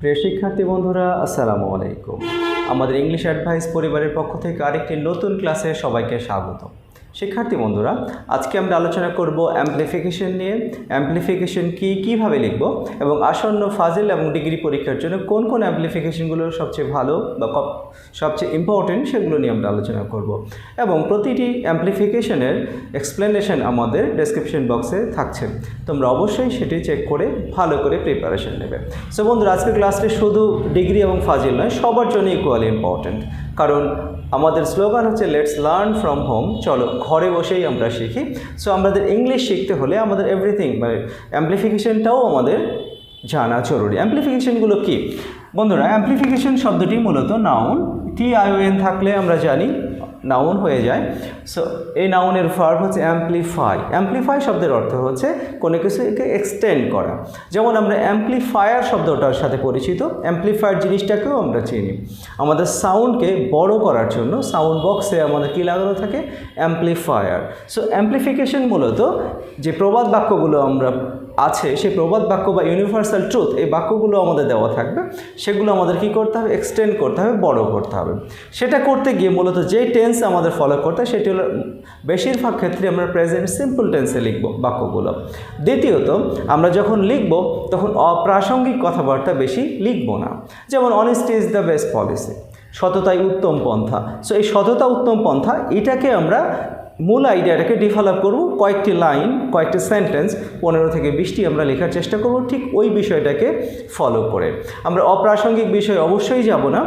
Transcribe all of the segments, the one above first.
প্রিয় শিক্ষার্থী বন্ধুরা, আসসালামু আলাইকুম। আমাদের ইংলিশ অ্যাডভাইস পরিবারের পক্ষ থেকে আরেকটি নতুন ক্লাসে সবাইকে স্বাগত শিক্ষার্থী বন্ধুরা, আজকে আমরা আলোচনা করব অ্যাম্পলিফিকেশন নিয়ে। অ্যাম্পলিফিকেশন কি, কীভাবে লিখব এবং আসন্ন ফাজিল এবং ডিগ্রি পরীক্ষার জন্য কোন কোন অ্যাম্পলিফিকেশনগুলো সবচেয়ে ভালো বা সবচেয়ে ইম্পর্টেন্ট সেগুলো নিয়ে আমরা আলোচনা করব। এবং প্রতিটি অ্যাম্পলিফিকেশনের এক্সপ্লেনেশন আমাদের ডেসক্রিপশন বক্সে থাকছে। তোমরা অবশ্যই সেটি চেক করে ভালো করে প্রিপারেশন নেবে। সো বন্ধুরা, আজকের ক্লাসটি শুধু ডিগ্রি এবং ফাজিল নয়, সবার জন্য ইকুয়ালি ইম্পর্ট্যান্ট কারণ আমাদের স্লোগান হচ্ছে লেটস লার্ন ফ্রম হোম চলো, ঘরে বসেই আমরা শিখি। সো আমাদের ইংলিশ শিখতে হলে আমাদের এভরিথিং মানে অ্যাম্প্লিফিকেশনটাও আমাদের জানা জরুরি। অ্যাম্প্লিফিকেশানগুলো কী? বন্ধুরা অ্যাম্প্লিফিকেশান শব্দটি মূলত নাউন টি আইওএন থাকলে আমরা জানি নাউন হয়ে যায়। সো এই নাউনের ভার্ব হচ্ছে অ্যাম্পলিফাই অ্যাম্পলিফাই শব্দের অর্থ হচ্ছে কোনো কিছুকে এক্সটেন্ড করা। যেমন আমরা অ্যাম্পলিফায়ার শব্দটার সাথে পরিচিত। অ্যাম্পলিফায়ার জিনিসটাকেও আমরা চিনি। আমাদের সাউন্ডকে বড় করার জন্য সাউন্ড বক্সে আমাদের কী লাগানো থাকে? অ্যাম্পলিফায়ার সো অ্যাম্পলিফিকেশন মূলত যে প্রবাদ বাক্যগুলো আমরা আছে, সেই প্রবাদ বাক্য বা ইউনিভার্সাল ট্রুথ এই বাক্যগুলো আমাদের দেওয়া থাকবে। সেগুলো আমাদের কি করতে হবে? এক্সটেন্ড করতে হবে, বড় করতে হবে। সেটা করতে গিয়ে মূলত যেই টেন্স আমাদের ফলো করতে হয়, সেটি হলো বেশিরভাগ ক্ষেত্রে আমরা প্রেজেন্ট সিম্পল টেন্সে লিখব বাক্যগুলো। দ্বিতীয়ত, আমরা যখন লিখব, তখন অপ্রাসঙ্গিক কথাবার্তা বেশি লিখব না। যেমন honesty is the best policy সততাই উত্তম পন্থা। সো এই সততা উত্তম পন্থা, এটাকে আমরা মূল আইডিয়াটাকে ডেভেলপ করব, কয়েকটি লাইন কয়েকটি সেন্টেন্স পনেরো থেকে বিশটি আমরা লেখার চেষ্টা করব, ঠিক ওই বিষয়টাকে ফলো করে। আমরা অপ্রাসঙ্গিক বিষয় অবশ্যই যাব না,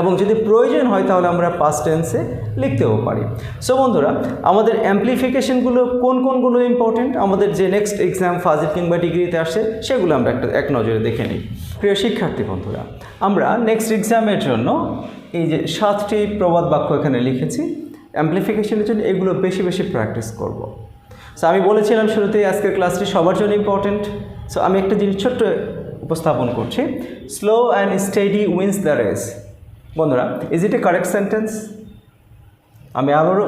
এবং যদি প্রয়োজন হয় তাহলে আমরা পাস্ট টেন্সে লিখতেও পারি। সো বন্ধুরা, আমাদের অ্যাম্পলিফিকেশনগুলো কোন কোনগুলো ইম্পর্টেন্ট আমাদের যে নেক্সট এক্সাম ফাজিল কিংবা ডিগ্রিতে আসছে সেগুলো আমরা একটা, এক নজরে দেখে নিই। প্রিয় শিক্ষার্থী বন্ধুরা, আমরা নেক্সট এক্সামের জন্য এই যে সাতটি প্রবাদ বাক্য এখানে লিখেছি। অ্যাম্পলিফিকেশনের জন্য এগুলো বেশি বেশি প্র্যাকটিস করব। সো আমি বলেছিলাম শুরুতেই আজকের ক্লাসটি সবার জন্য ইম্পর্টেন্ট সো আমি একটা জিনিস ছোট্ট উপস্থাপন করছি। Slow and steady wins the race বন্ধুরা is it a correct sentence আমি আবারও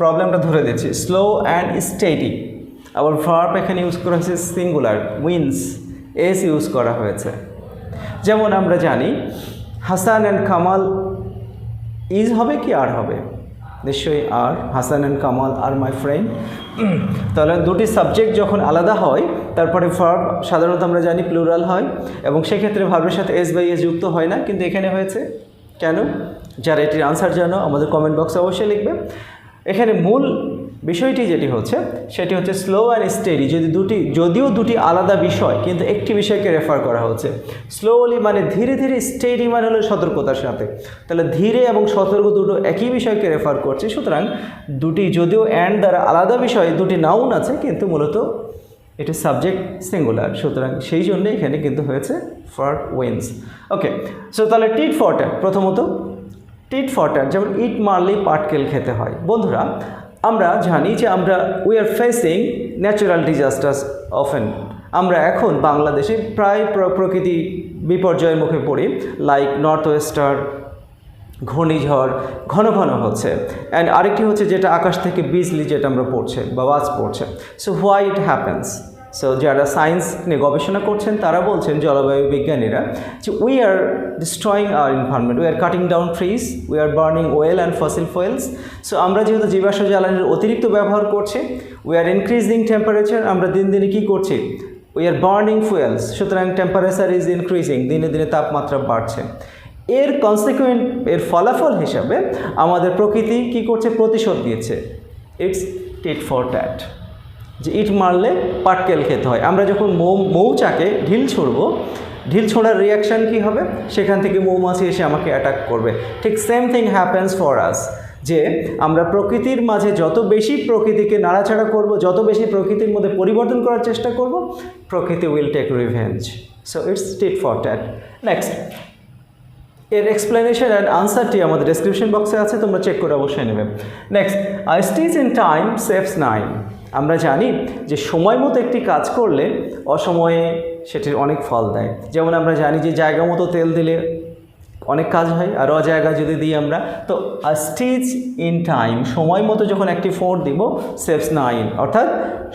প্রবলেমটা ধরে দিচ্ছি। স্লো অ্যান্ড স্টেডি আবার ভার্ব এখানে ইউজ করা হয়েছে সিঙ্গুলার উইন্স এস ইউজ করা হয়েছে। যেমন আমরা জানি হাসান অ্যান্ড কামাল ইজ হবে কি আর হবে? নিশ্চয়ই আর হাসান অ্যান্ড কামাল আর মাই ফ্রেন্ড তাহলে দুটি সাবজেক্ট যখন আলাদা হয়, তারপরে ভার্ব সাধারণত আমরা জানি প্লুরাল হয়, এবং সেক্ষেত্রে ভার্বের সাথে এস বাই এস যুক্ত হয় না, কিন্তু এখানে হয়েছে কেন? যারা এটির আনসার জানো, আমাদের কমেন্ট বক্সে অবশ্যই লিখবে। এখানে মূল বিষয়টি যেটি হচ্ছে, সেটি হচ্ছে স্লো অ্যান্ড স্টেডি যদি দুটি, যদিও দুটি আলাদা বিষয়, কিন্তু একটি বিষয়কে রেফার করা হচ্ছে। স্লোলি মানে ধীরে ধীরে স্টেডি মানে হলো সতর্কতার সাথে। তাহলে ধীরে এবং সতর্ক দুটো একই বিষয়কে রেফার করছে। সুতরাং দুটি যদিও অ্যান্ড দ্বারা আলাদা বিষয়, দুটি নাউন আছে, কিন্তু মূলত এটি সাবজেক্ট সিঙ্গুলার সুতরাং সেই জন্য এখানে কিন্তু হয়েছে ফর উইন্স ওকে সো তাহলে টিট ফর প্রথমত টিট ট্যাট যেমন ইট মারলেই পাটকেল খেতে হয়। বন্ধুরা, আমরা জানি যে আমরা we are facing natural disasters often আমরা এখন বাংলাদেশে প্রায় প্র- প্রকৃতি বিপর্যয়ের মুখে পড়ি লাইক নর্থ ওয়েস্টার ঘূর্ণিঝড়, ঘন ঘন হচ্ছে। অ্যান্ড আরেকটি হচ্ছে যেটা আকাশ থেকে বিজলি যেটা আমরা পড়ছে বা ওয়াজ পড়ছে। So why it happens so যারা সায়েন্স নিয়ে গবেষণা করছেন, তারা বলছেন জলবায়ু বিজ্ঞানীরা যে we are destroying our environment we are cutting down trees we are burning oil and fossil fuels so আমরা যেহেতু জীবাশ্ম জ্বালানির অতিরিক্ত ব্যবহার করছি উই আর ইনক্রিজিং টেম্পারেচার আমরা দিন দিনে কী করছি? উই আর বার্নিং ফুয়েলস সুতরাং টেম্পারেচার ইজ ইনক্রিজিং দিনে দিনে তাপমাত্রা বাড়ছে। এর কনসিকুয়েন্ট এর ফলাফল হিসাবে আমাদের প্রকৃতি কি করছে? প্রতিশোধ দিচ্ছে। ইটস টিট ফর ট্যাট যে ইট মারলে পাটকেল খেতে হয়। আমরা যখন মৌ, মৌচাকে ঢিল ছুড়ব, ঢিল ছোড়ার রিয়াকশান কী হবে? সেখান থেকে মৌমাছি এসে আমাকে অ্যাটাক করবে। ঠিক same thing happens for us যে আমরা প্রকৃতির মাঝে যত বেশি প্রকৃতিকে নাড়াচাড়া করব, যত বেশি প্রকৃতির মধ্যে পরিবর্তন করার চেষ্টা করব, প্রকৃতি will take revenge so it's tit for tat next এর এক্সপ্লেনেশন অ্যান্ড আনসারটি আমাদের ডেসক্রিপশন বক্সে আছে, তোমরা চেক করে অবশ্যই নেবে। Next a stitch in time saves nine আমরা জানি যে সময় মতো একটি কাজ করলে অসময়ে সেটির অনেক ফল দেয়। যেমন আমরা জানি যে জায়গা মতো তেল দিলে অনেক কাজ হয়, আর অ জায়গা যদি দিই আমরা, তো স্টিচ ইন টাইম, সময় মতো যখন একটি ফোর দিব সেভস নাইন, অর্থাৎ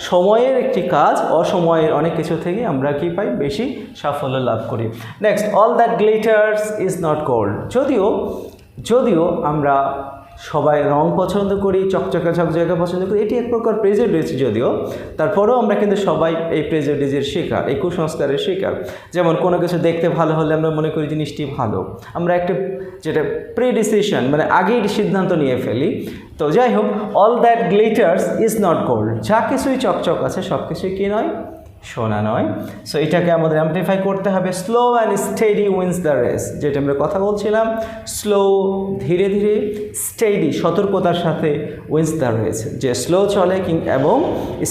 সময়ের একটি কাজ, অসময়ের অনেক কিছু থেকে আমরা কি পাই? বেশি সাফল্য লাভ করি। Next all that glitters is not gold যদিও যদিও আমরা সবাই রং পছন্দ করি, চকচকা ঝকঝকা পছন্দ করি, এটি এক প্রকার প্রেজেডিস যদিও। তারপরেও আমরা কিন্তু সবাই এই প্রেজেডিসের শিকার, এই কুসংস্কারের শিকার। যেমন কোনো কিছু দেখতে ভালো হলে আমরা মনে করি জিনিসটি ভালো। আমরা একটা যেটা প্রিডিসিশন মানে আগেই সিদ্ধান্ত নিয়ে ফেলি। তো যাই হোক all that glitters is not gold যা কিছুই চকচক আছে সব কিছুই কি নয়? সোনা নয়। সো এটাকে আমাদের অ্যাম্পলিফাই করতে হবে। Slow and steady wins the race যেটা আমরা কথা বলছিলাম। স্লো ধীরে ধীরে স্টেডি সতর্কতার সাথে উইন্স দ্য রেস যে স্লো চলে কিং এবং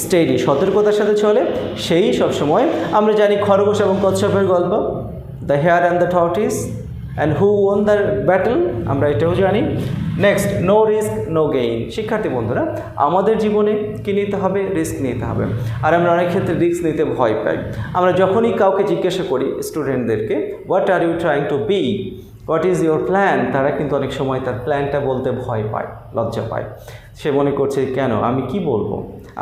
স্টেডি সতর্কতার সাথে চলে, সেই সব সময় আমরা জানি খরগোশ এবং কচ্ছপের গল্প। The hare and the tortoise and who won the battle আমরা এটাও জানি। Next no risk no gain শিক্ষার্থী বন্ধুরা, আমাদের জীবনে কী নিতে হবে? রিস্ক নিতে হবে। আর আমরা অনেক ক্ষেত্রে রিস্ক নিতে ভয় পাই। আমরা যখনই কাউকে জিজ্ঞাসা করি স্টুডেন্টদেরকে what are you trying to be what is your plan তারা কিন্তু অনেক সময় তার প্ল্যানটা বলতে ভয় পায়, লজ্জা পায়। সে মনে করছে, কেন? আমি কি বলব?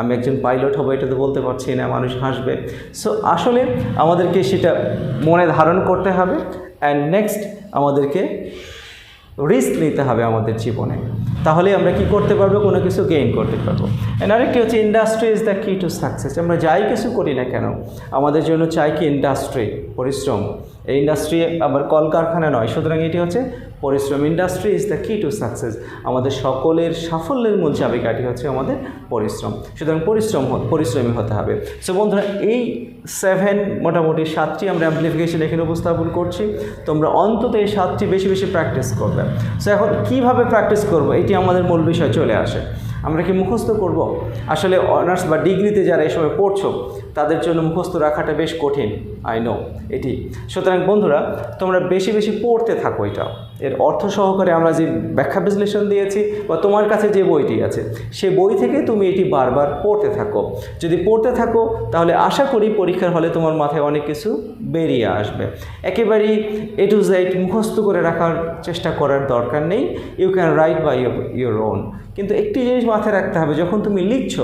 আমি একজন পাইলট হব, এটা তো বলতে পারছি না, মানুষ হাসবে। সো আসলে আমাদেরকে সেটা মনে ধারণ করতে হবে। অ্যান্ড নেক্সট আমাদেরকে রিস্ক নিতে হবে আমাদের জীবনে। তাহলে আমরা কি করতে পারব? কোনো কিছু গেইন করতে পারব। অ্যান্ড আরেকটি হচ্ছে industry is the key to success আমরা যাই কিছু করি না কেন, আমাদের জন্য চাই কি ইন্ডাস্ট্রি পরিশ্রম। এই ইন্ডাস্ট্রি আবার কলকারখানা নয়, সুতরাং এটি হচ্ছে পরিশ্রম industry is the key to success আমাদের সকলের সাফল্যের মূল চাবিকাঠি হচ্ছে আমাদের পরিশ্রম। সুতরাং পরিশ্রম পরিশ্রমী হতে হবে। সো বন্ধুরা, এই সেভেন মোটামুটি সাতটি আমরা অ্যাম্পলিফিকেশন এখানে উপস্থাপন করছি। তোমরা অন্তত এই সাতটি বেশি বেশি প্র্যাকটিস করবে। সো এখন কীভাবে প্র্যাকটিস করব? এটি আমাদের মূল বিষয় চলে আসে। আমরা কি মুখস্থ করব? আসলে অনার্স বা ডিগ্রিতে যারা এই সময় পড়ছো, তাদের জন্য মুখস্থ রাখাটা বেশ কঠিন আই নো এটি। সুতরাং বন্ধুরা, তোমরা বেশি বেশি পড়তে থাকো এটা। এর অর্থ সহকারে আমরা যে ব্যাখ্যা বিশ্লেষণ দিয়েছি বা তোমার কাছে যে বইটি আছে সেই বই থেকে তুমি এটি বারবার পড়তে থাকো। যদি পড়তে থাকো, তাহলে আশা করি পরীক্ষার হলে তোমার মাথায় অনেক কিছু বেরিয়ে আসবে। একেবারেই এ টু জেড মুখস্থ করে রাখার চেষ্টা করার দরকার নেই। You can write by your own কিন্তু একটি জিনিস মাথায় রাখতে হবে, যখন তুমি লিখছ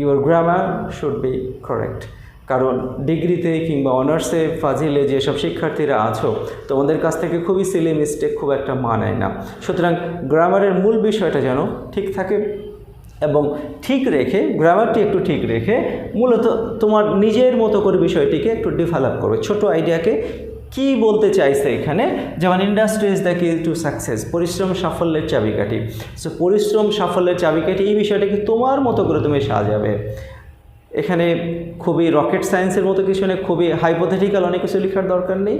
your grammar should be correct কারণ ডিগ্রিতে কিংবা অনার্সে ফাজিলে যেসব শিক্ষার্থীরা আছো, তোমাদের কাছ থেকে খুবই সিলি মিস্টেক খুব একটা মানায় না। সুতরাং গ্রামারের মূল বিষয়টা যেন ঠিক থাকে এবং ঠিক রেখে, গ্রামারটি একটু ঠিক রেখে মূলত তোমার নিজের মতো করে বিষয়টিকে একটু ডেভেলপ করবে ছোট আইডিয়াকে কি বলতে চাইছে এখানে? যেমন industry is the key to success পরিশ্রম সাফল্যের চাবিকাঠি। সো পরিশ্রম সাফল্যের চাবিকাঠি এই বিষয়টাকে তোমার মতো করে তুমি সাজাবে। এখানে খুবই রকেট সায়েন্সের মতো কিছু নেই, খুবই হাইপোথেটিক্যাল অনেক কিছু লেখার দরকার নেই।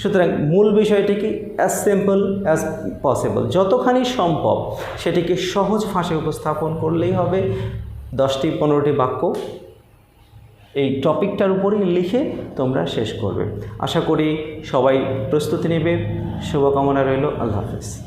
সুতরাং মূল বিষয়টি কি? অ্যাজ সিম্পল অ্যাজ পসিবল যতখানি সম্ভব সেটিকে সহজ ভাষায় উপস্থাপন করলেই হবে। দশটি পনেরোটি বাক্য এই টপিকটার উপরেই লিখে তোমরা শেষ করবে। আশা করি সবাই প্রস্তুতি নেবে। শুভকামনা রইল। আল্লাহ হাফেজ।